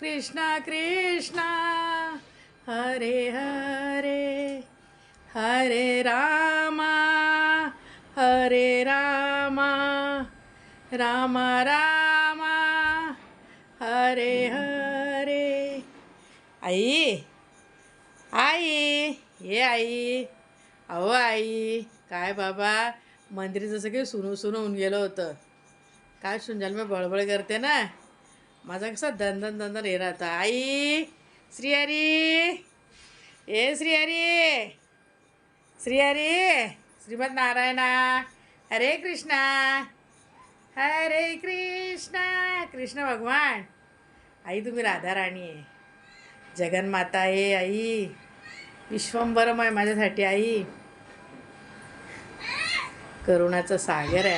कृष्णा कृष्णा हरे हरे हरे रामा हरे रामा रामा रामा हरे हरे। आई आई ये आई अहो आई काय बाबा मंदिर जसं काही सुनू सुनू होऊन गेलं होतं. काय सुंजाल मी बळबळ करते ना. माझा कसा दंदन दंदन हे राहता. आई श्रीहरी. ए श्रीहरी. श्रीहरी श्रीमद नारायणा. हरे कृष्णा. हरे कृष्णा. कृष्ण भगवान. आई तुम्ही राधा राणी आहे. जगन्माता आहे आई. विश्वंबरम आहे माझ्यासाठी आई. करुणाचं सागर आहे.